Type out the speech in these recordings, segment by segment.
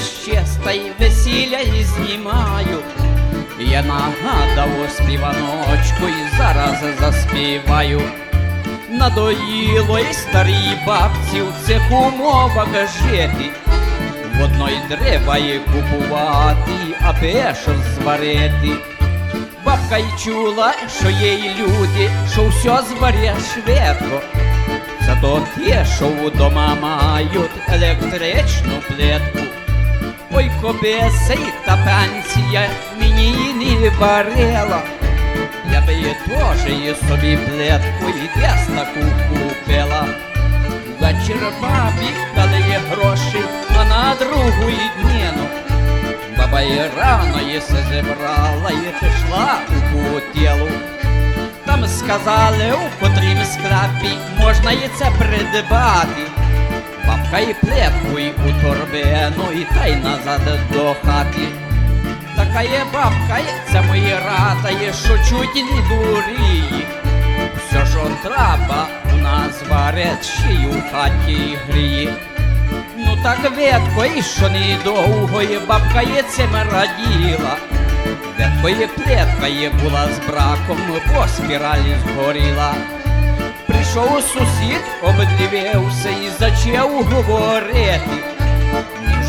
я ще та й весілля і знімаю. Я нагадав співаночку і зараз заспіваю. Надоїло й старій бабці в цих умовах жити. В одної дерева є купувати, аби щось зварити. Бабка й чула, що є й люди, що все зварє швидко. Зато ті, що вдома мають електричну плитку. Ой, кобеса й та пенсія мені не варила. Я би її теж її собі плитку і десь таку купила. Вечір бабі дали гроші, а на другу дніну. Баба і рано їси зібрала і пішла у путілу. Там сказали, у котрім склепі можна і це придбати. Плетку і у торбину, і та й назад до хати. Така є бабка, це мої рата, є, що чуть не дуріє. Все, що треба, у нас варять, ще й у хаті гріє. Ну так ветко, і що недовго, і бабка є цим раділа. Ветко є плетка є була з браком, по спіралі згоріла. Прийшов сусід, обдивився і зачав говорити.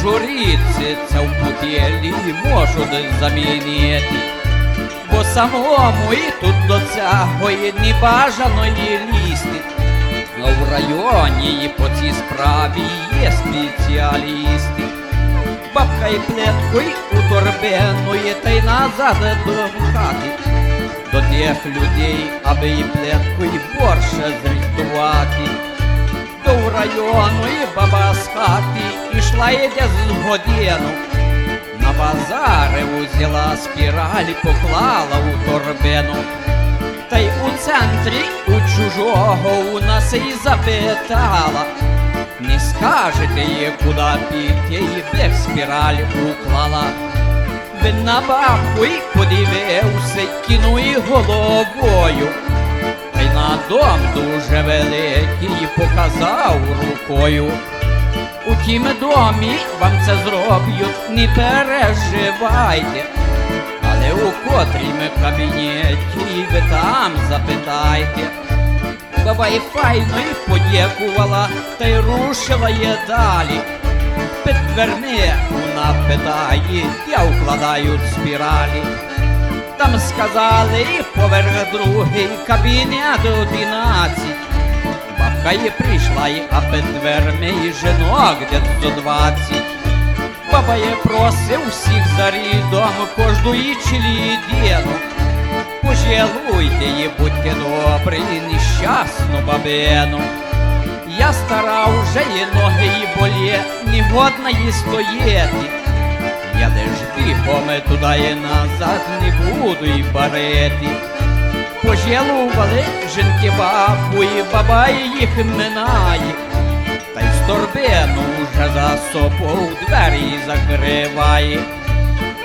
Журіться, це в путєлі можуть замінити. Бо самому і тут до цього і не бажано є лізти. А в районі і по цій справі є спеціалісти. Бабка й у торбину та й назад до хати. До тих людей, аби і плетку, і борше зрятувати. До району і баба з хати ішла йде з годину. На базари узяла спіраль, поклала у торбину. Та й у центрі у чужого у нас і запитала. Не скажете їй, куди піти, і де в спіраль уклала. На бабку й подивився, кинув і головою. Та й на дом дуже великий показав рукою. У тім домі вам це зроблять, не переживайте. Але у котрій котрім кабінеті ви там запитайте. Баба і файно й подякувала, та й рушила є далі. Під дверми вона питає, я укладають спіралі. Там сказали і поверх другий кабінет одинадцять. Бабка і прийшла, і а під дверми і жінок десь зо двадцять. Баба є просив всіх за рідом, кожну і діну. Пожалуйте її, будьте добрі, нещасну бабину. Я стара вже і ноги і болє, не годна їй стояти. Я лиш бігом туди і назад не буду й барити. Пожалували жінки бабу, і баба їх минає. Та й з торбину вже за собою двері закриває.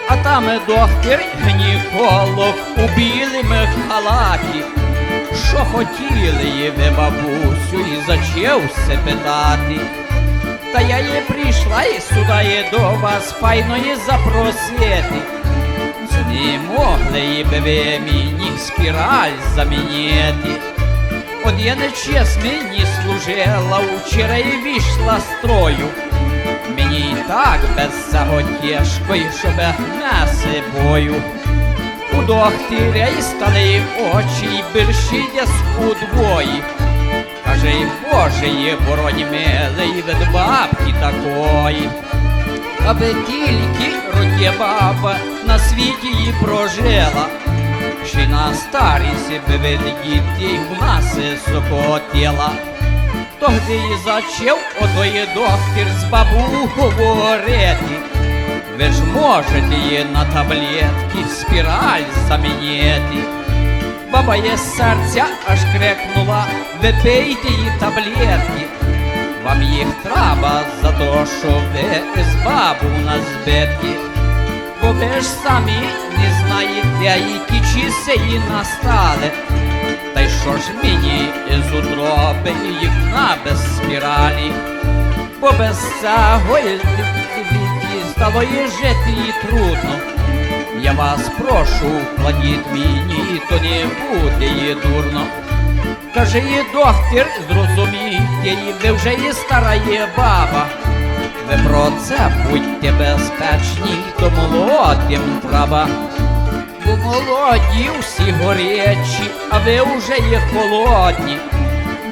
А там доктор гінеколог у білім халаті. Що хотіли ви, бабусю, і зачався питати. Та я є прийшла і сюди є до вас файно є запросити. Не могли би ви мені спіраль замінити. От я нечесний не служила, вчора і вийшла строю. Мені і так без і щоб не собою. У дохтиря і стали очі, і більші удвої. Каже, й Боже, є боронь милий від бабки такої. Аби тільки роді баба на світі її прожила, ще на старість би від дітей в нас сокотіла. Тоді і зачав отої доктор з бабу говорити. Ви ж можете на таблетки замінити. Баба є серця аж крикнула, ви пийте її таблетки. Вам їх треба за то, що ви з бабу на збитки. Бо ви ж самі не знаєте, які часи її настали. Та й що ж мені з утроби їх на без спіралі, бо без цього стало їй жити і трудно. Я вас прошу, кладіть мені, то не буде їй дурно. Каже їй доктор, зрозумійте, і ви вже і стара є баба. Ви про це будьте безпечні, то молодим треба. Бо молоді всі горячі, а ви вже є холодні.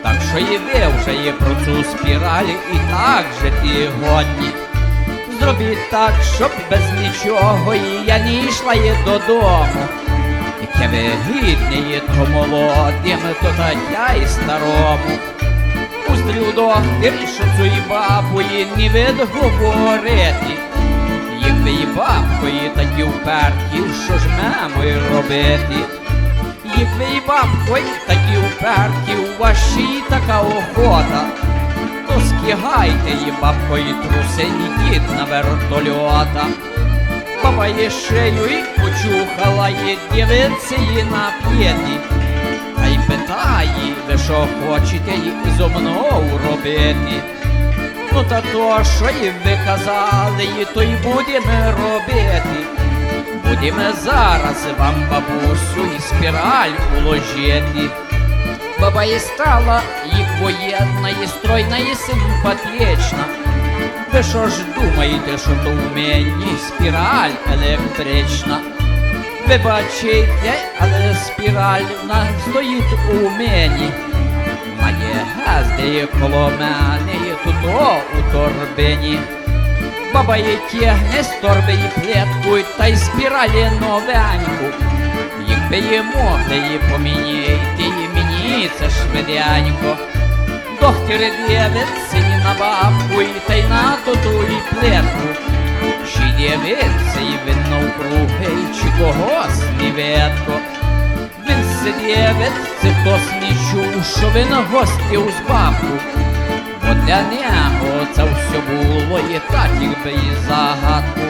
Так що і ви вже є про цю спіраль і так жити годні. Зробіть так, щоб без нічого і я не йшла є додому. Яке ви гідне є то молодим, то та я і старому. Уздрів доктор, що цій бабої не вид говорити. Ви і бабкої такі вперті, що ж мемою робити. Ви і бабкої такі вперті, у вашій така охота. То скигайте її бабкої труси, ідіть на вертольота. Баба її шею і почухала, і дивиться її на п'єті. Та й питає, ви що хочете і зо мною робити. Ну та то, що і ви казали, і то й будемо робити. Будемо зараз вам, бабусю, і спіраль уложити. Баба і стала їх воєнна, і стройна, і симпатична. Ви що ж думаєте, що то в мені спіраль електрична? Ви бачите, але спіраль вона стоїть у мені. Має газди коло мене, і тут о, у торбині. Баба її тягне з торби і плетку, та й спіралі новеньку. Якби її могли її поміняти, це швиденько. Доктор дивиться і на бабку, і та й на ту і плетку. Чи дивиться і видно вкруги, чи когось не видко. Він сидівець, хтось не чув, що він гостів з бабку. Бо для нього це все було і так, якби і загадку.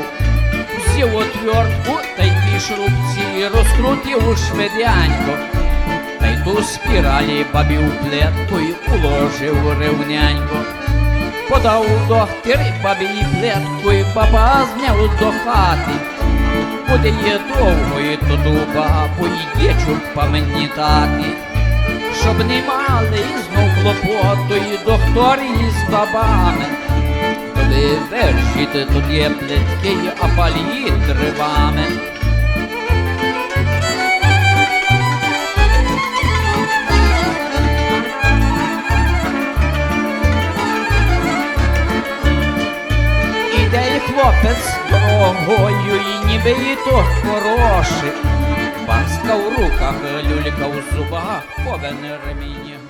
Взяв отвертку та й дві шрубці розкрутив швидянько. Та й ту спіралі бабі й уложив ревнянько. Подав доктор бабі і баба зняв до хати. Буде є довгої то дуба, й пам'ятати. Щоб не мали знов клопоту і доктор із бабами. Коли вершите, тут є плетки, а палітри вами. Дорогою, і то хороший. баска в руках, люлька у зубах, повен ремінь